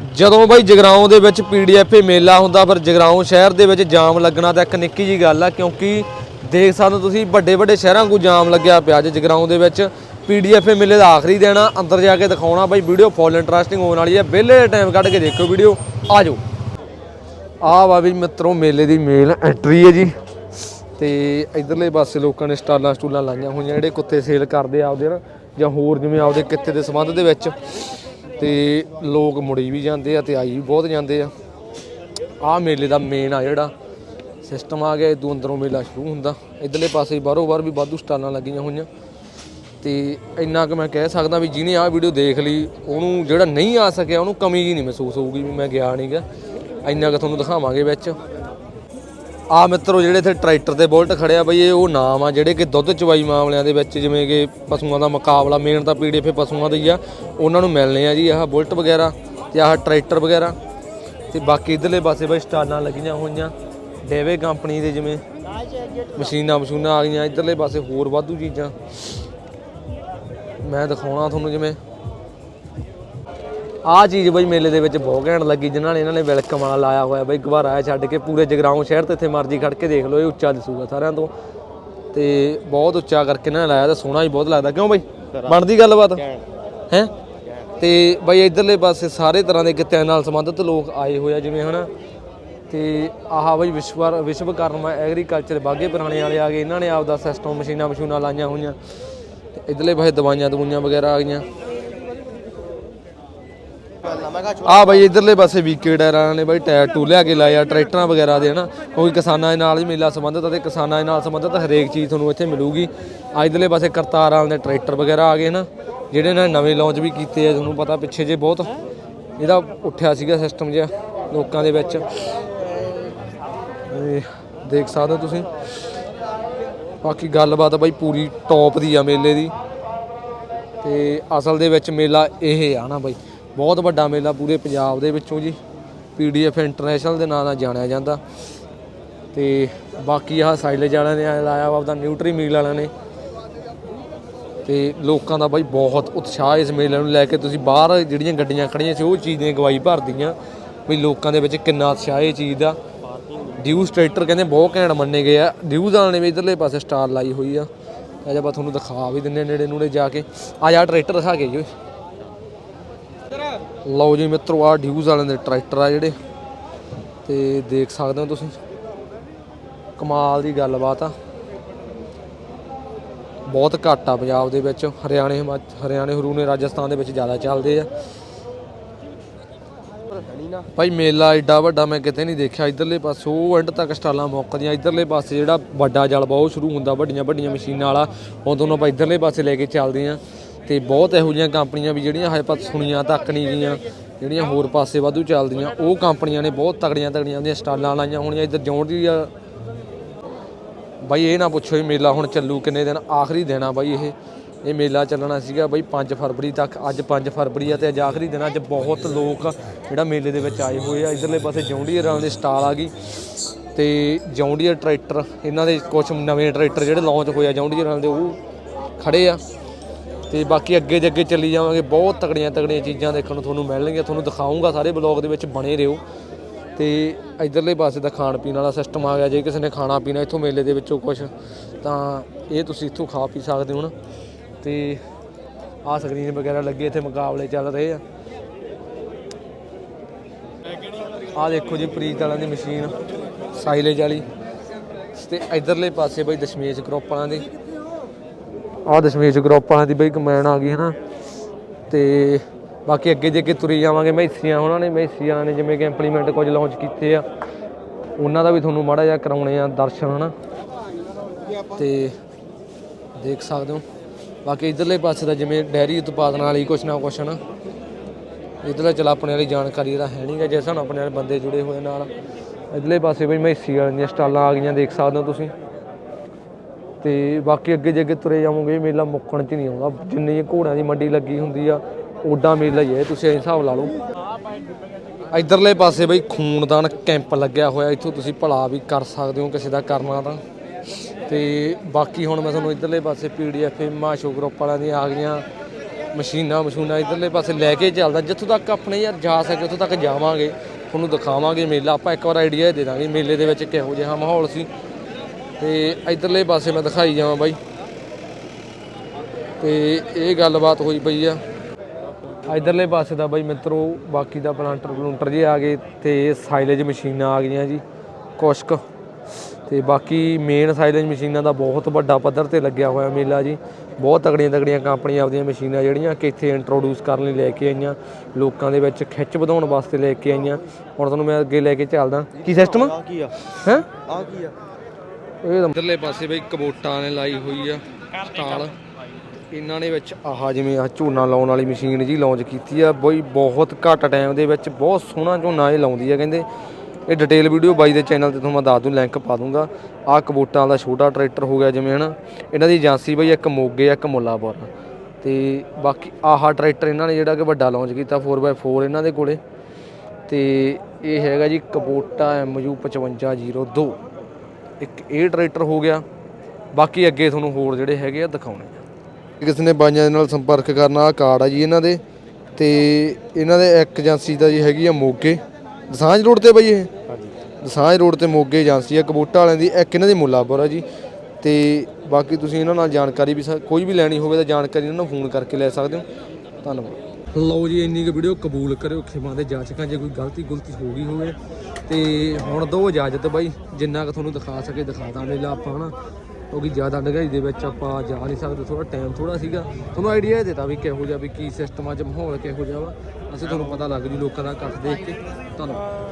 ਜਦੋਂ ਬਾਈ ਜਗਰਾਉਂ ਦੇ ਵਿੱਚ ਪੀਡੀਐਫ ਮੇਲਾ ਹੁੰਦਾ, ਪਰ ਜਗਰਾਉਂ ਸ਼ਹਿਰ ਦੇ ਵਿੱਚ ਜਾਮ ਲੱਗਣਾ ਤਾਂ ਇੱਕ ਨਿੱਕੀ ਜੀ ਗੱਲ ਆ, ਕਿਉਂਕਿ ਦੇਖ ਸਕਦੇ ਹੋ ਤੁਸੀਂ ਵੱਡੇ ਵੱਡੇ ਸ਼ਹਿਰਾਂ ਨੂੰ ਜਾਮ ਲੱਗਿਆ ਪਿਆ ਅੱਜ ਜਗਰਾਉਂ ਦੇ ਵਿੱਚ। ਪੀਡੀਐਫ ਮੇਲੇ ਦਾ ਆਖਰੀ ਦਿਨ ਆ, ਅੰਦਰ ਜਾ ਕੇ ਦਿਖਾਉਣਾ ਬਾਈ ਵੀਡੀਓ, ਫੁੱਲ ਇੰਟਰਸਟਿੰਗ ਹੋਣ ਵਾਲੀ ਹੈ ਵਿਹਲੇ ਟਾਈਮ ਕੱਢ ਕੇ ਦੇਖੋ ਵੀਡੀਓ, ਆ ਜਾਓ। ਆ ਵਾ ਵੀ ਮਿੱਤਰੋ, ਮੇਲੇ ਦੀ ਮੇਲ ਐਂਟਰੀ ਹੈ ਜੀ। ਤੇ ਇਧਰਲੇ ਪਾਸੇ ਲੋਕਾਂ ਨੇ ਸਟਾਲਾਂ ਸਟੂਲਾਂ ਲਾਈਆਂ ਹੋਈਆਂ, ਜਿਹੜੇ ਕੁੱਤੇ ਸੇਲ ਕਰਦੇ ਆ ਆਪਦੇ ਨਾ, ਜਾਂ ਹੋਰ ਜਿਵੇਂ ਆਪਦੇ ਕਿੱਤੇ ਦੇ ਸੰਬੰਧ ਦੇ ਵਿੱਚ। ਤੇ ਲੋਕ ਮੁੜੀ ਵੀ ਜਾਂਦੇ ਆ ਤੇ ਆਈ ਵੀ ਬਹੁਤ ਜਾਂਦੇ ਆ। ਆ ਮੇਲੇ ਦਾ ਮੇਨ ਆ ਜਿਹੜਾ। ਸਿਸਟਮ ਆ ਗਿਆ, ਇਦੋਂ ਅੰਦਰੋਂ ਮੇਲਾ ਸ਼ੁਰੂ ਹੁੰਦਾ। ਇਧਰਲੇ ਪਾਸੇ ਬਾਹਰੋਂ ਬਾਹਰ ਵੀ ਵਾਧੂ ਸਟਾਲਾਂ ਲੱਗੀਆਂ ਹੋਈਆਂ। ਤੇ ਇੰਨਾ ਕਿ ਮੈਂ ਕਹਿ ਸਕਦਾ ਵੀ ਜਿਹਨੇ ਆਹ ਵੀਡੀਓ ਦੇਖ ਲਈ, ਉਹਨੂੰ ਜਿਹੜਾ ਨਹੀਂ ਆ ਸਕਿਆ, ਉਹਨੂੰ ਕਮੀ ਜੀ ਨਹੀਂ ਮਹਿਸੂਸ ਹੋਊਗੀ ਵੀ ਮੈਂ ਗਿਆ ਨਹੀਂਗਾ ਇੰਨਾ ਕਿ ਤੁਹਾਨੂੰ ਦਿਖਾਵਾਂਗੇ ਵਿੱਚ। ਆ ਮਿੱਤਰੋ, ਜਿਹੜੇ ਇੱਥੇ ਟਰੈਕਟਰ ਤੇ ਬੁਲਟ ਖੜਿਆ ਬਈ, ਇਹ ਉਹ ਨਾਮ ਆ ਜਿਹੜੇ ਕਿ ਦੁੱਧ ਚਵਾਈ ਮਾਮਲਿਆਂ ਦੇ ਵਿੱਚ, ਜਿਵੇਂ ਕਿ ਪਸ਼ੂਆਂ ਦਾ ਮੁਕਾਬਲਾ, ਮੇਨ ਤਾਂ ਪੀਡੀਐਫ ਪਸ਼ੂਆਂ ਦੀ ਹੀ ਆ। ਉਹਨਾਂ ਨੂੰ ਮਿਲਣੇ ਆ ਜੀ, ਆਹ ਬੁਲਟ ਵਗੈਰਾ ਤੇ ਆਹ ਟਰੈਕਟਰ ਵਗੈਰਾ। ਤੇ ਬਾਕੀ ਇਧਰਲੇ ਪਾਸੇ ਬਈ ਸਟਾਲਾਂ ਲੱਗੀਆਂ ਹੋਈਆਂ ਡੇਵੇ ਕੰਪਨੀ ਦੇ ਜਿਵੇਂ ਮਸ਼ੀਨਾਂ ਮਸ਼ੂਨਾਂ ਆ ਗਈਆਂ, ਇਧਰਲੇ ਪਾਸੇ ਹੋਰ ਵਾਧੂ ਚੀਜ਼ਾਂ। ਮੈਂ ਦਿਖਾਉਣਾ ਤੁਹਾਨੂੰ ਜਿਵੇਂ ਆਹ ਚੀਜ਼ ਬਈ ਮੇਲੇ ਦੇ ਵਿੱਚ ਬਹੁਤ ਘੈਂਟ ਲੱਗੀ ਜਿਨ੍ਹਾਂ ਨੇ ਇਹਨਾਂ ਨੇ ਵੈਲਕਮ ਵਾਲਾ ਲਾਇਆ ਹੋਇਆ ਬਈ ਇੱਕ ਵਾਰ ਆਇਆ ਛੱਡ ਕੇ ਪੂਰੇ ਜਗਰਾਉਂ ਸ਼ਹਿਰ ਤੇ ਇੱਥੇ ਮਰਜ਼ੀ ਖੜ ਕੇ ਦੇਖ ਲਓ ਇਹ ਉੱਚਾ ਦਿਸੂਗਾ ਸਾਰਿਆਂ ਤੋਂ। ਤੇ ਬਹੁਤ ਉੱਚਾ ਕਰਕੇ ਇਹਨਾਂ ਨੇ ਲਾਇਆ ਤੇ ਸੋਹਣਾ ਵੀ ਬਹੁਤ ਲੱਗਦਾ। ਕਿਉਂ ਬਈ? ਬਣਦੀ ਗੱਲਬਾਤ? ਹੈ? ਤੇ ਬਈ ਇਧਰਲੇ ਪਾਸੇ ਸਾਰੇ ਤਰ੍ਹਾਂ ਦੇ ਕਿੱਤਿਆਂ ਨਾਲ ਸੰਬੰਧਿਤ ਲੋਕ ਆਏ ਹੋਏ ਆ ਜਿਵੇਂ ਹਨਾ। ਤੇ ਆਹ ਬਈ ਵਿਸ਼ਵਰ ਵਿਸ਼ਵਕਰਮਾ ਐਗਰੀਕਲਚਰ ਬਾਗੇ ਪੁਰਾਣੇ ਵਾਲੇ ਆ ਗਏ। ਇਹਨਾਂ ਨੇ ਆਪਦਾ ਸਿਸਟਮ ਮਸ਼ੀਨਾਂ ਮਸ਼ੂਨਾਂ ਲਾਈਆਂ ਹੋਈਆਂ। ਇਧਰਲੇ ਪਾਸੇ ਦਵਾਈਆਂ ਦਵਾਈਆਂ ਵਗੈਰਾ ਆ ਗਈਆਂ। ਆ ਬਾਈ ਇਧਰਲੇ ਪਾਸੇ ਵੀਕੇ ਟਾਇਰਾਂ ਨੇ ਬਾਈ ਟਾਇਰ ਟੂ ਲਿਆ ਕੇ ਲਾਏ ਆ ਟਰੈਕਟਰਾਂ ਵਗੈਰਾ ਦੇ ਹਨਾ? ਕਿਉਂਕਿ ਕਿਸਾਨਾਂ ਦੇ ਨਾਲ ਹੀ ਮੇਲਾ ਸੰਬੰਧਿਤ ਆ ਤੇ ਕਿਸਾਨਾਂ ਦੇ ਨਾਲ ਸੰਬੰਧਿਤ ਹਰੇਕ ਚੀਜ਼ ਤੁਹਾਨੂੰ ਇੱਥੇ ਮਿਲੂਗੀ। ਆ ਇਧਰਲੇ ਪਾਸੇ ਕਰਤਾਰਾਂ ਦੇ ਟਰੈਕਟਰ ਵਗੈਰਾ ਆ ਗਏ ਨਾ ਜਿਹੜੇ ਨੇ ਨਵੇਂ ਲਾਂਚ ਵੀ ਕੀਤੇ ਆ ਤੁਹਾਨੂੰ ਪਤਾ ਪਿੱਛੇ ਜੇ ਬਹੁਤ ਇਹਦਾ ਉੱਠਿਆ ਸੀਗਾ ਸਿਸਟਮ ਜਿਹਾ ਲੋਕਾਂ ਦੇ ਵਿੱਚ। ਦੇਖ ਸਕਦੇ ਹੋ ਤੁਸੀਂ। ਬਾਕੀ ਗੱਲਬਾਤ ਬਾਈ ਪੂਰੀ ਟੌਪ ਦੀ ਆ ਮੇਲੇ ਦੀ। ਤੇ ਅਸਲ ਦੇ ਵਿੱਚ ਮੇਲਾ ਇਹ ਆ ਨਾ ਬਾਈ। ਬਹੁਤ ਵੱਡਾ ਮੇਲਾ ਪੂਰੇ ਪੰਜਾਬ ਦੇ ਵਿੱਚੋਂ ਜੀ। ਪੀਡੀਐਫ ਇੰਟਰਨੈਸ਼ਨਲ ਦੇ ਨਾਂ ਨਾਲ ਜਾਣਿਆ ਜਾਂਦਾ। ਤੇ ਬਾਕੀ ਆਹ ਸਾਈਲੇਜ ਵਾਲਿਆਂ ਨੇ ਲਾਇਆ ਵਾ ਆਪਦਾ ਨਿਊਟਰੀ ਮੀਲ ਵਾਲਿਆਂ ਨੇ। ਤੇ ਲੋਕਾਂ ਦਾ ਬਾਈ ਬਹੁਤ ਉਤਸ਼ਾਹ ਇਸ ਮੇਲੇ ਨੂੰ ਲੈ ਕੇ। ਤੁਸੀਂ ਬਾਹਰ ਜਿਹੜੀਆਂ ਗੱਡੀਆਂ ਖੜੀਆਂ ਸੀ, ਉਹ ਚੀਜ਼ ਦੀਆਂ ਗਵਾਹੀ ਭਰਦੀਆਂ। ਵੀ ਲੋਕਾਂ ਦੇ ਵਿੱਚ ਕਿੰਨਾ ਉਤਸ਼ਾਹ ਇਹ ਚੀਜ਼ ਦਾ। ਡਿਊਜ਼ ਟਰੈਕਟਰ ਕਹਿੰਦੇ ਬਹੁਤ ਘੈਂਟ ਮੰਨੇ ਗਏ ਆ। ਡਿਊਜ਼ ਵਾਲਿਆਂ ਨੇ ਵੀ ਇਧਰਲੇ ਪਾਸੇ ਸਟਾਰ ਲਾਈ ਹੋਈ ਆ। ਅਜਾ ਆਪਾਂ ਤੁਹਾਨੂੰ ਦਿਖਾ ਵੀ ਦਿੰਨੇ ਨੇੜੇ ਨੂੜੇ ਜਾ ਕੇ। ਆ ਜਾ ਟਰੈਕਟਰ ਦਿਖਾ ਕੇ ਜੀ ਲਓ ਜੀ ਮਿੱਤਰੋ ਆ ਡਿਊਜ਼ ਵਾਲਿਆਂ ਦੇ ਟਰੈਕਟਰ ਆ ਜਿਹੜੇ। ਤੇ ਦੇਖ ਸਕਦੇ ਹੋ ਤੁਸੀਂ। ਕਮਾਲ ਦੀ ਗੱਲਬਾਤ ਆ। ਬਹੁਤ ਘੱਟ ਆ ਪੰਜਾਬ ਦੇ ਵਿੱਚ। ਹਰਿਆਣੇ, ਹਿਮਾਚ- ਹਰਿਆਣੇ ਹਰੂਨੇ ਰਾਜਸਥਾਨ ਦੇ ਵਿੱਚ ਜ਼ਿਆਦਾ ਚੱਲਦੇ ਆ। ਭਾਈ ਮੇਲਾ ਏਡਾ ਵੱਡਾ ਮੈਂ ਕਿਤੇ ਨਹੀਂ ਦੇਖਿਆ। ਇਧਰਲੇ ਪਾਸੇ ਉਹ ਐਂਡ ਤੱਕ ਸਟਾਲਾਂ ਮੁੱਕਦੀਆਂ। ਇਧਰਲੇ ਪਾਸੇ ਜਿਹੜਾ ਵੱਡਾ ਜਲ ਬਹੁਤ ਸ਼ੁਰੂ ਹੁੰਦਾ ਵੱਡੀਆਂ ਵੱਡੀਆਂ ਮਸ਼ੀਨਾਂ ਵਾਲਾ। ਉਹ ਦੋਨੋਂ ਆਪਾਂ ਇਧਰਲੇ ਪਾਸੇ ਲੈ ਕੇ ਚੱਲਦੇ ਆ। ਤੇ ਬਹੁਤ ਇਹੋ ਜਿਹੀਆਂ ਕੰਪਨੀਆਂ ਵੀ ਜਿਹੜੀਆਂ ਹਜੇ ਤੱਕ ਸੁਣੀਆਂ, ਤੱਕ ਨਹੀਂ ਗਈਆਂ, ਜਿਹੜੀਆਂ ਹੋਰ ਪਾਸੇ ਵਾਧੂ ਚੱਲਦੀਆਂ, ਉਹ ਕੰਪਨੀਆਂ ਨੇ ਬਹੁਤ ਤਗੜੀਆਂ ਤਗੜੀਆਂ ਦੀਆਂ ਸਟਾਲਾਂ ਲਾਈਆਂ ਹੋਣੀਆਂ ਇੱਧਰ ਜੌਂਡ ਦੀ ਬਾਈ ਇਹ ਨਾ ਪੁੱਛੋ ਇਹ ਮੇਲਾ ਹੁਣ ਚੱਲੂ ਕਿੰਨੇ ਦਿਨ? ਆਖਰੀ ਦਿਨ ਆ ਬਾਈ ਇਹ। ਇਹ ਮੇਲਾ ਚੱਲਣਾ ਸੀਗਾ ਬਾਈ 5 ਫਰਵਰੀ ਤੱਕ, ਅੱਜ 5 ਫਰਵਰੀ ਆ ਤੇ ਅੱਜ ਆਖਰੀ ਦਿਨ ਅੱਜ ਬਹੁਤ ਲੋਕ ਜਿਹੜਾ ਮੇਲੇ ਦੇ ਵਿੱਚ ਆਏ ਹੋਏ ਆ। ਇਧਰਲੇ ਪਾਸੇ ਜੌਂਡੀਅਰਾਂ ਦੇ ਸਟਾਲ ਆ ਗਈ ਤੇ ਜੌਂਡੀਅਰ ਟਰੈਕਟਰ, ਇਹਨਾਂ ਦੇ ਕੁਝ ਨਵੇਂ ਟਰੈਕਟਰ ਜਿਹੜੇ ਲਾਂਚ ਹੋਏ ਆ ਜੌਂਡੀਅਰਾਂ ਦੇ, ਉਹ ਖੜੇ ਆ। ਤੇ ਬਾਕੀ ਅੱਗੇ ਦੇ ਅੱਗੇ ਚੱਲੀ ਜਾਵਾਂਗੇ, ਬਹੁਤ ਤਕੜੀਆਂ ਤਕੜੀਆਂ ਚੀਜ਼ਾਂ ਦੇਖਣ ਨੂੰ ਤੁਹਾਨੂੰ ਮਿਲਣਗੀਆਂ, ਤੁਹਾਨੂੰ ਦਿਖਾਉਂਗਾ ਸਾਰੇ ਬਲੌਗ ਦੇ ਵਿੱਚ, ਬਣੇ ਰਹੋ। ਤੇ ਇਧਰਲੇ ਪਾਸੇ ਦਾ ਖਾਣ ਪੀਣ ਵਾਲਾ ਸਿਸਟਮ ਆ ਗਿਆ, ਜੇ ਕਿਸੇ ਨੇ ਖਾਣਾ ਪੀਣਾ ਇੱਥੋਂ ਮੇਲੇ ਦੇ ਵਿੱਚੋਂ ਕੁਝ ਤਾਂ ਇਹ ਤੁਸੀਂ ਇੱਥੋਂ ਖਾ ਪੀ ਸਕਦੇ ਹੋ ਨਾ। ਤੇ ਆਹ ਸਕਰੀਨ ਵਗੈਰਾ ਲੱਗੇ, ਇੱਥੇ ਮੁਕਾਬਲੇ ਚੱਲ ਰਹੇ ਆ। ਆਹ ਦੇਖੋ ਜੀ, ਪ੍ਰੀਤ ਵਾਲਿਆਂ ਦੀ ਮਸ਼ੀਨ, ਸਾਈਲੇਜ ਵਾਲੀ। ਤੇ ਇਧਰਲੇ ਪਾਸੇ ਬਈ ਦਸ਼ਮੇਸ਼ ਗਰੁੱਪ ਵਾਲਿਆਂ ਦੀ। ਆਹ ਦਸ਼ਮੇਸ਼ ਗਰੁੱਪ ਵਾਲਿਆਂ ਦੀ ਬਈ ਕਮੈਨ ਆ ਗਈ ਹੈ ਨਾ ਤੇ ਬਾਕੀ ਅੱਗੇ ਜੇ ਅੱਗੇ ਤੁਰੀ ਜਾਵਾਂਗੇ ਮੈਸੀਆਂ ਉਹਨਾਂ ਨੇ ਮੈਸੀਆਂ ਨੇ ਜਿਵੇਂ ਕਿ ਇੰਪਲੀਮੈਂਟ ਕੁਝ ਲਾਂਚ ਕੀਤੇ ਆ। ਉਹਨਾਂ ਦਾ ਵੀ ਤੁਹਾਨੂੰ ਮਾੜਾ ਜਿਹਾ ਕਰਾਉਣੇ ਆ ਦਰਸ਼ਨ ਹਨਾ। ਤੇ ਦੇਖ ਸਕਦੇ ਹੋ। ਬਾਕੀ ਇਧਰਲੇ ਪਾਸੇ ਦਾ ਜਿਵੇਂ ਡੈਰੀ ਉਤਪਾਦਨ ਵਾਲੀ ਕੁਛ ਨਾ ਕੁਛ ਨਾ ਇਧਰਲੇ ਚਲ ਆਪਣੇ ਵਾਲੀ ਜਾਣਕਾਰੀ ਦਾ ਹੈ ਨਹੀਂਗਾ ਜੇ ਸਾਨੂੰ ਆਪਣੇ ਵਾਲੇ ਬੰਦੇ ਜੁੜੇ ਹੋਏ ਨਾਲ। ਇਧਰਲੇ ਪਾਸੇ ਬਈ ਮੈਸੀ ਵਾਲੀਆਂ ਸਟਾਲਾਂ ਆ ਗਈਆਂ, ਦੇਖ ਸਕਦੇ ਹੋ ਤੁਸੀਂ। ਤੇ ਬਾਕੀ ਅੱਗੇ ਜੇ ਅੱਗੇ ਤੁਰੇ ਜਾਵੋਗੇ, ਮੇਲਾ ਮੁੱਕਣ ਚ ਨਹੀਂ ਆਉਂਦਾ। ਜਿੰਨੀ ਘੋੜਿਆਂ ਦੀ ਮੰਡੀ ਲੱਗੀ ਹੁੰਦੀ ਆ, ਓਡਾ ਮੇਲਾ ਹੀ ਹੈ ਤੁਸੀਂ ਇਹ ਹਿਸਾਬ ਲਾ ਲਓ। ਇਧਰਲੇ ਪਾਸੇ ਬਈ ਖੂਨਦਾਨ ਕੈਂਪ ਲੱਗਿਆ ਹੋਇਆ, ਇੱਥੋਂ ਤੁਸੀਂ ਭਲਾ ਵੀ ਕਰ ਸਕਦੇ ਹੋ, ਕਿਸੇ ਦਾ ਕਰਨਾ ਤਾਂ। ਤੇ ਬਾਕੀ ਹੁਣ ਮੈਂ ਤੁਹਾਨੂੰ ਇਧਰਲੇ ਪਾਸੇ ਪੀਡੀਐਫ ਮਾਸ਼ੋ ਗਰੁੱਪ ਵਾਲਿਆਂ ਦੀਆਂ ਆ ਗਈਆਂ ਮਸ਼ੀਨਾਂ, ਮਸ਼ੂਨਾਂ, ਇਧਰਲੇ ਪਾਸੇ ਲੈ ਕੇ ਚੱਲਦਾ। ਜਿੱਥੋਂ ਤੱਕ ਆਪਣੇ ਯਾਰ ਜਾ ਸਕੇ, ਉੱਥੋਂ ਤੱਕ ਜਾਵਾਂਗੇ, ਤੁਹਾਨੂੰ ਦਿਖਾਵਾਂਗੇ ਮੇਲਾ। ਆਪਾਂ ਇੱਕ ਵਾਰ ਆਈਡੀਆ ਦੇ ਦਾਂਗੇ ਮੇਲੇ ਦੇ ਵਿੱਚ ਕਿਹੋ ਜਿਹਾ ਮਾਹੌਲ ਸੀ। ਤੇ ਇਧਰਲੇ ਪਾਸੇ ਮੈਂ ਦਿਖਾਈ ਜਾਵਾਂ ਬਾਈ। ਤੇ ਇਹ ਗੱਲਬਾਤ ਹੋਈ ਪਈ ਆ। ਇਧਰਲੇ ਪਾਸੇ ਦਾ ਬਾਈ ਮਿੱਤਰੋ ਬਾਕੀ ਦਾ ਪਲਾਂਟਰ ਪਲੂੰਟਰ ਜੀ ਆ ਗਏ ਤੇ ਸਾਈਲੇਜ ਮਸ਼ੀਨਾਂ ਆ ਗਈਆਂ ਜੀ ਕੁਸ਼ਕ ਤੇ ਬਾਕੀ ਮੇਨ ਸਾਈਲੇਜ ਮਸ਼ੀਨਾਂ ਦਾ ਬਹੁਤ ਵੱਡਾ ਪੱਧਰ ਤੇ ਲੱਗਿਆ ਹੋਇਆ ਮੇਲਾ ਜੀ। ਬਹੁਤ ਤਗੜੀਆਂ ਤਗੜੀਆਂ ਕੰਪਨੀਆਂ ਆਪਦੀਆਂ ਮਸ਼ੀਨਾਂ ਜਿਹੜੀਆਂ ਕਿ ਇੱਥੇ ਇੰਟਰੋਡਿਊਸ ਕਰਨ ਲਈ ਲੈ ਕੇ ਆਈਆਂ ਲੋਕਾਂ ਦੇ ਵਿੱਚ ਖਿੱਚ ਵਧਾਉਣ ਵਾਸਤੇ ਲੈ ਕੇ ਆਈਆਂ। ਹੁਣ ਤੁਹਾਨੂੰ ਮੈਂ ਅੱਗੇ ਲੈ ਕੇ ਚੱਲਦਾ। ਕੀ ਸਿਸਟਮ ਆ ਕੀ ਆ? ਹੈ? ਆ ਕੀ ਆ? ਇਹ ਅੰਦਰਲੇ ਪਾਸੇ ਬਈ ਕਬੋਟਾਂ ਨੇ ਲਾਈ ਹੋਈ ਆ, ਸਟਾਲ। ਇਹਨਾਂ ਨੇ ਵਿੱਚ ਆਹ ਜਿਵੇਂ ਆ ਝੋਨਾ ਲਾਉਣ ਵਾਲੀ ਮਸ਼ੀਨ ਜੀ ਲਾਂਚ ਕੀਤੀ ਆ, ਬਈ ਬਹੁਤ ਘੱਟ ਟਾਈਮ ਦੇ ਵਿੱਚ ਬਹੁਤ ਸੋਹਣਾ ਝੋਨਾ ਇਹ ਲਾਉਂਦੀ ਆ, ਕਹਿੰਦੇ ਇਹ ਡਿਟੇਲ ਵੀਡੀਓ ਬਾਈ ਦੇ ਚੈਨਲ ਤੇ ਤੁਹਾਨੂੰ ਮੈਂ ਦੱਸ ਦੂੰ ਲਿੰਕ ਪਾ ਦੂੰਗਾ। ਆਹ ਕਬੋਟਾਂ ਦਾ ਛੋਟਾ ਟਰੈਕਟਰ ਹੋ ਗਿਆ ਜਿਵੇਂ, ਹਨਾ? ਇਹਨਾਂ ਦੀ ਏਜੰਸੀ ਬਈ ਇੱਕ ਮੋਗੇ, ਇੱਕ ਮੁੱਲਾਪੁਰ। ਤੇ ਬਾਕੀ ਆਹ ਟਰੈਕਟਰ ਇਹਨਾਂ ਨੇ ਜਿਹੜਾ ਕਿ ਵੱਡਾ ਲਾਂਚ ਕੀਤਾ 4x4 ਇਹਨਾਂ ਦੇ ਕੋਲੇ। ਤੇ ਇਹ ਹੈਗਾ ਜੀ ਕਬੋਟਾ MU 5502 ਇੱਕ ਇਹ ਟਰੈਕਟਰ ਹੋ ਗਿਆ। ਬਾਕੀ ਅੱਗੇ ਤੁਹਾਨੂੰ ਹੋਰ ਜਿਹੜੇ ਹੈਗੇ ਆ ਦਿਖਾਉਣੇ ਆ। ਕਿਸੇ ਨੇ ਬਾਈਆਂ ਦੇ ਨਾਲ ਸੰਪਰਕ ਕਰਨਾ ਆ ਕਾਰਡ ਆ ਜੀ ਇਹਨਾਂ ਦੇ। ਤੇ ਇਹਨਾਂ ਦੇ ਇੱਕ ਏਜੰਸੀ ਦਾ ਜੀ ਹੈਗੀ ਆ ਮੋਗੇ। ਦਸਾਂਝ ਰੋਡ ਤੇ ਬਈ ਇਹ? ਹਾਂਜੀ। ਦਸਾਂਝ ਰੋਡ ਤੇ ਮੋਗੇ ਏਜੰਸੀ ਆ ਕਬੂਟਾ ਵਾਲਿਆਂ ਦੀ ਇੱਕ ਇਹਨਾਂ ਦੀ ਮੁੱਲਾਪੁਰ ਆ ਜੀ। ਤੇ ਬਾਕੀ ਤੁਸੀਂ ਇਹਨਾਂ ਨਾਲ ਜਾਣਕਾਰੀ ਵੀ ਸ- ਕੋਈ ਵੀ ਲੈਣੀ ਹੋਵੇ ਤਾਂ ਜਾਣਕਾਰੀ ਇਹਨਾਂ ਨੂੰ ਫੋਨ ਕਰਕੇ ਲੈ ਸਕਦੇ ਹੋ। ਧੰਨਵਾਦ। ਲਓ ਜੀ ਇੰਨੀ ਕੁ ਵੀਡੀਓ ਕਬੂਲ ਕਰਿਓ ਖਿਮਾ ਦੇ ਜਾਚਕਾਂ ਜੇ ਕੋਈ ਗਲਤੀ ਗੁਲਤੀ ਹੋ ਗਈ ਹੋਵੇ ਤੇ ਹੁਣ ਦੋ ਇਜਾਜ਼ਤ ਬਾਈ, ਜਿੰਨਾ ਕੁ ਤੁਹਾਨੂੰ ਦਿਖਾ ਸਕੇ ਦਿਖਾ ਦਾਂ, ਮੇਲਾ ਆਪਾਂ ਹਨਾ, ਕਿਉਂਕਿ ਜ਼ਿਆਦਾ ਡਗਾਈ ਦੇ ਵਿੱਚ ਆਪਾਂ ਜਾ ਨਹੀਂ ਸਕਦੇ ਥੋੜਾ ਟਾਈਮ ਥੋੜਾ ਸੀਗਾ। ਤੁਹਾਨੂੰ ਆਈਡੀਆ ਦਿੱਤਾ ਵੀ ਕਿਹੋ ਜਿਹਾ, ਵੀ ਕੀ ਸਿਸਟਮ ਅੱਜ ਮਾਹੌਲ ਕਿਹੋ ਜਿਹਾ ਵਾ, ਅਸੀਂ ਤੁਹਾਨੂੰ ਪਤਾ ਲੱਗ ਜੂ ਲੋਕਾਂ ਦਾ ਇਕੱਠ ਦੇਖ ਕੇ। ਧੰਨਵਾਦ।